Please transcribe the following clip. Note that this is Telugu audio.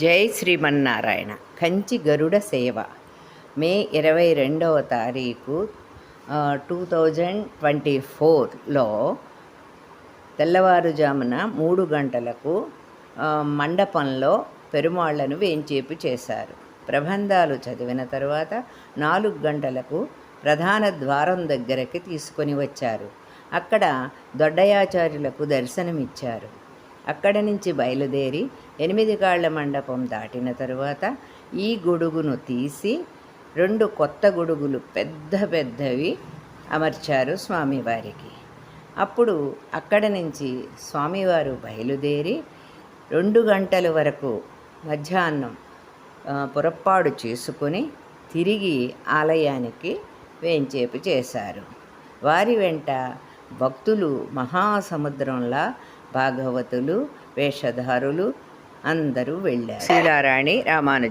జై శ్రీమన్నారాయణ. కంచి గరుడ సేవ. మే ఇరవై రెండవ తారీఖు టూ థౌజండ్ ట్వంటీ ఫోర్లో తెల్లవారుజామున మూడు గంటలకు మండపంలో పెరుమాళ్ళను వేంచేపు చేశారు. ప్రబంధాలు చదివిన తర్వాత నాలుగు గంటలకు ప్రధాన ద్వారం దగ్గరకి తీసుకొని వచ్చారు. అక్కడ దొడ్డయాచార్యులకు దర్శనమిచ్చారు. అక్కడ నుంచి బయలుదేరి ఎనిమిది కాళ్ళ మండపం దాటిన తరువాత ఈ గొడుగును తీసి రెండు కొత్త గొడుగులు పెద్ద పెద్దవి అమర్చారు స్వామివారికి. అప్పుడు అక్కడ నుంచి స్వామివారు బయలుదేరి రెండు గంటల వరకు మధ్యాహ్నం పొరపాటు చేసుకొని తిరిగి ఆలయానికి వేంచేపు చేశారు. వారి వెంట భక్తులు మహాసముద్రంలా భాగవతులు వేషధారులు అందరూ వెళ్ళారు. సీతారాణి రామానుజ